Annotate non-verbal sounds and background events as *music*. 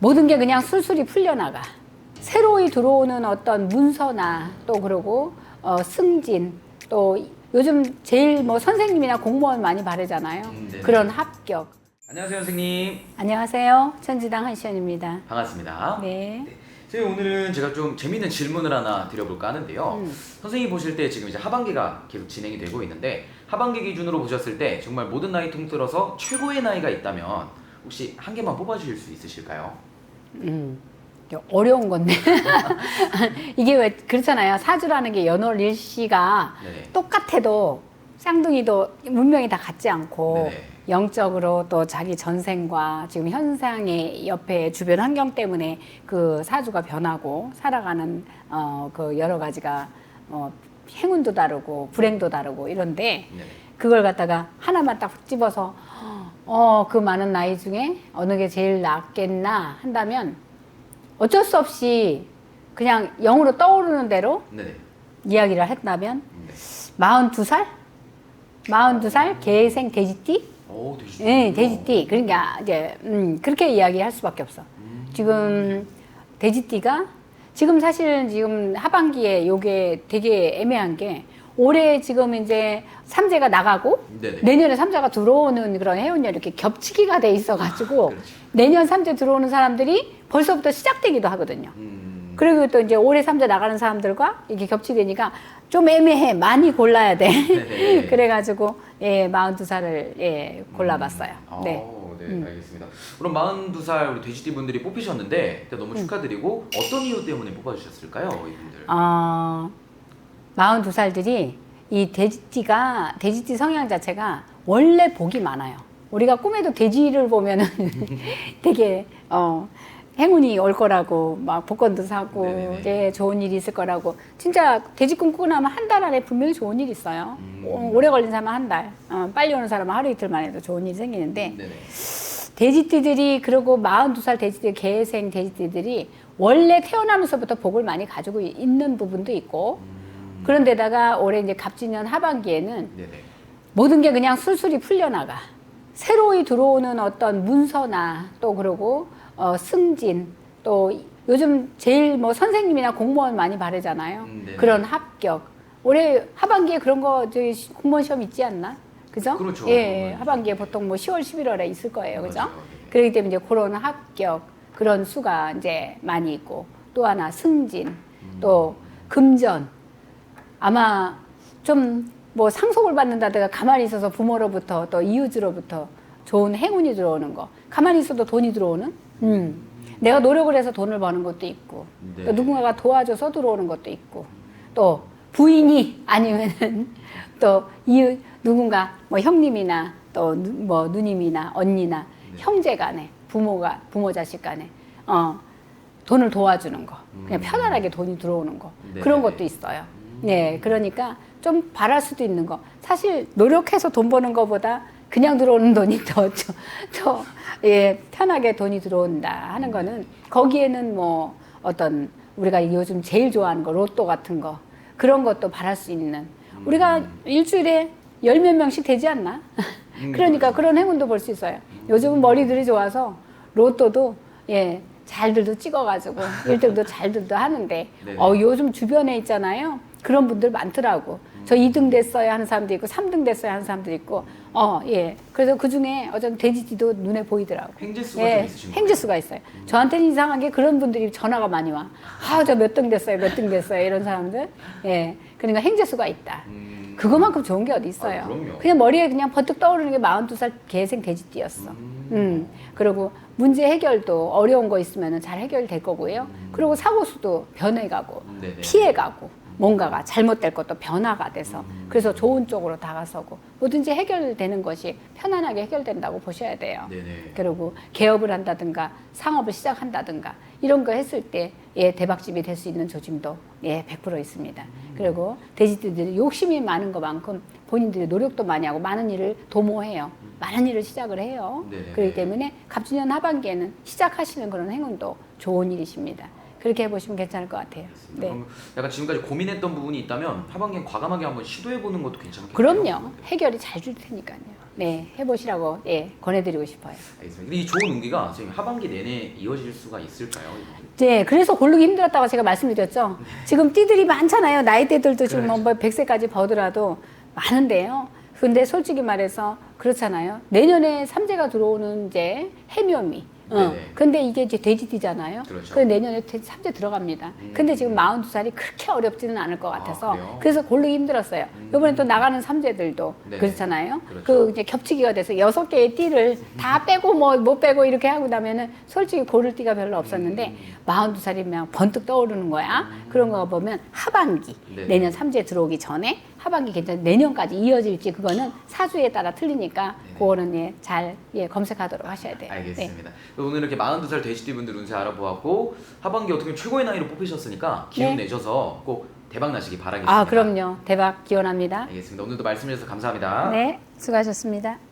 모든 게 그냥 술술이 풀려나가. 새로이 들어오는 어떤 문서나 또 그러고 어, 승진 또 요즘 제일 뭐 선생님이나 공무원 많이 바르잖아요. 음. 그런 합격. 안녕하세요 선생님 안녕하세요. 천지당 한시연입니다. 반갑습니다 네. 선생님 오늘은 제가 좀 재밌는 질문을 하나 드려볼까 하는데요 음. 선생님 보실 때 지금 이제 하반기가 계속 진행이 되고 있는데 하반기 기준으로 보셨을 때 정말 모든 나이 통틀어서 최고의 나이가 있다면 혹시 한 개만 뽑아주실 수 있으실까요? 음. 어려운 건데. *laughs* 이게 왜 그렇잖아요. 사주라는 게 연월 일시가 네네 똑같아도 쌍둥이도 문명이 다 같지 않고 네네. 영적으로 또 자기 전생과 지금 현상의 옆에 주변 환경 때문에 그 사주가 변하고 살아가는 어 그 여러 가지가 어 행운도 다르고 불행도 다르고 이런데 네네 그걸 갖다가 하나만 딱 집어서 어 그 많은 나이 중에 어느 게 제일 낫겠나 한다면 어쩔 수 없이 그냥 영으로 떠오르는 대로 네네 이야기를 했다면 네. 42살? 42살 개생 돼지띠? 오 되시 네, 돼지띠. 그러니까 이제 음, 그렇게 이야기할 수밖에 없어. 지금 돼지띠가 지금 사실 지금 하반기에 요게 되게 애매한 게 올해 지금 이제 삼재가 나가고 네네 내년에 삼재가 들어오는 그런 해운이 이렇게 겹치기가 돼 있어가지고 그렇죠. 내년 삼재 들어오는 사람들이 벌써부터 시작되기도 하거든요. 음, 그리고 또 이제 올해 삼재 나가는 사람들과 이게 겹치되니까 좀 애매해. 많이 골라야 돼. 네네. *laughs* 그래가지고, 예, 42살을, 예, 골라봤어요. 음. 네. 어, 네, 음. 알겠습니다. 그럼 42살 우리 돼지띠 분들이 뽑히셨는데 일단 음. 너무 축하드리고 어떤 이유 때문에 뽑아주셨을까요, 이분들? 어, 42살들이 이 돼지띠가, 돼지띠 성향 자체가 원래 복이 많아요. 우리가 꿈에도 돼지를 보면은 *laughs* 되게, 어, 행운이 올 거라고, 막 복권도 사고, 네네네. 이제 좋은 일이 있을 거라고. 진짜 돼지 꿈꾸고 나면 한 달 안에 분명히 좋은 일이 있어요. 음. 오- 오래 걸린 사람은 한 달, 어, 빨리 오는 사람은 하루 이틀만 해도 좋은 일이 생기는데, 네네. 돼지띠들이 그리고 42살 돼지띠 개생 돼지띠들이 원래 태어나면서부터 복을 많이 가지고 있는 부분도 있고 음, 그런데다가 올해 이제 갑진년 하반기에는 네네. 모든 게 그냥 술술이 풀려나가 새로이 들어오는 어떤 문서나 또 그러고 어, 승진 또 요즘 제일 뭐 선생님이나 공무원 많이 바르잖아요 음, 네네. 그런 합격 올해 하반기에 그런 거 시- 공무원 시험 있지 않나 그죠? 그렇죠. 예, 예, 하반기에 보통 뭐 10월 11월에 있을 거예요 그죠? 맞아요. 그렇기 때문에 이제 그런 합격 그런 수가 이제 많이 있고 또 하나 승진 또 금전 아마 좀 뭐 상속을 받는다든가 가만히 있어서 부모로부터 또 이웃으로부터 좋은 행운이 들어오는 거 가만히 있어도 돈이 들어오는 음. 내가 노력을 해서 돈을 버는 것도 있고 네. 또 누군가가 도와줘서 들어오는 것도 있고 또 부인이 아니면은 *laughs* 또 이웃 누군가 뭐 형님이나 또 뭐 누님이나 언니나 네. 형제 간에 부모가 부모 자식 간에 어 돈을 도와주는 거 그냥 음. 편안하게 돈이 들어오는 거 네네네. 그런 것도 있어요. 네, 그러니까 좀 바랄 수도 있는 거. 사실 노력해서 돈 버는 것보다 그냥 들어오는 돈이 *laughs* 더더 예, 편하게 돈이 들어온다 하는 거는 거기에는 뭐 어떤 우리가 요즘 제일 좋아하는 거 로또 같은 거 그런 것도 바랄 수 있는 우리가 일주일에 열 몇 명씩 되지 않나? 음, *laughs* 그러니까 그런 행운도 볼 수 있어요. 요즘은 머리들이 좋아서 로또도 예 잘들도 찍어가지고 *laughs* 1등도 잘들도 하는데 네네. 어 요즘 주변에 있잖아요. 그런 분들 많더라고. 저 2등 됐어요 하는 사람도 있고 3등 됐어요 하는 사람도 있고 어 예. 그래서 그 중에 어떤 돼지띠도 눈에 보이더라고. 행재수가 좀 예, 있으신 거예요? 행지수가 있어요. 저한테는 이상하게 그런 분들이 전화가 많이 와. 아, 저 몇 등 됐어요, 몇 등 됐어요, 이런 사람들. 예. 그러니까 행지수가 있다. 음, 그거만큼 좋은 게 어디 있어요. 아, 그럼요. 냥 머리에 그냥 번뜩 떠오르는 게 42살 개생 돼지띠였어. 음. 음. 그리고 문제 해결도 어려운 거 있으면 잘 해결될 거고요. 그리고 사고수도 변해가고, 음. 피해가고, 뭔가가 잘못될 것도 변화가 돼서, 음. 그래서 좋은 쪽으로 다가서고, 뭐든지 해결되는 것이 편안하게 해결된다고 보셔야 돼요. 네네. 그리고 개업을 한다든가 상업을 시작한다든가 이런 거 했을 때 예, 대박집이 될 수 있는 조짐도 예, 100% 있습니다. 그리고 돼지들이 욕심이 많은 것만큼 본인들이 노력도 많이 하고 많은 일을 도모해요. 많은 일을 시작을 해요. 네네네. 그렇기 때문에 갑진년 하반기에는 시작하시는 그런 행운도 좋은 일이십니다. 그렇게 해보시면 괜찮을 것 같아요. 네. 그럼 약간 지금까지 고민했던 부분이 있다면 하반기엔 과감하게 한번 시도해보는 것도 괜찮겠네요. 그럼요. 해결이 잘 줄 테니까요. 네, 해보시라고 예, 권해드리고 싶어요. 알겠습니다. 근데 이 좋은 운기가 지금 하반기 내내 이어질 수가 있을까요? 네, 그래서 고르기 힘들었다고 제가 말씀드렸죠. 지금 띠들이 많잖아요. 나이대들도 지금. 뭐 100세까지 버더라도 많은데요. 근데 솔직히 말해서 그렇잖아요. 내년에 삼재가 들어오는 이제 해묘미. 어. 네네. 근데 이게 이제 돼지띠잖아요. 그렇죠. 래서 내년에 돼- 삼재 들어갑니다. 음. 근데 지금 42살이 그렇게 어렵지는 않을 것 같아서 그래요? 그래서 고르기 힘들었어요. 음. 이번에 또 나가는 삼재들도 네네. 그렇잖아요. 그렇죠. 그 이제 겹치기가 돼서 여섯 개의 띠를 다 빼고 뭐 못 빼고 이렇게 하고 나면은 솔직히 고를 띠가 별로 없었는데 음. 42살이면 번뜩 떠오르는 거야. 그런 거 보면 하반기 네네. 내년 삼재 들어오기 전에 하반기 괜찮 내년까지 이어질지 그거는 사주에 따라 틀리니까. 그거는 예, 잘 예, 검색하도록 하셔야 돼요. 네. 알겠습니다. 오늘 이렇게 42살 돼지띠 분들 운세 알아보았고 하반기 어떻게 보면 최고의 나이로 뽑히셨으니까 기운 네. 내셔서 꼭 대박 나시기 바라겠습니다. 아, 그럼요. 대박 기원합니다. 알겠습니다. 오늘도 말씀 주셔서 감사합니다. 네, 수고하셨습니다.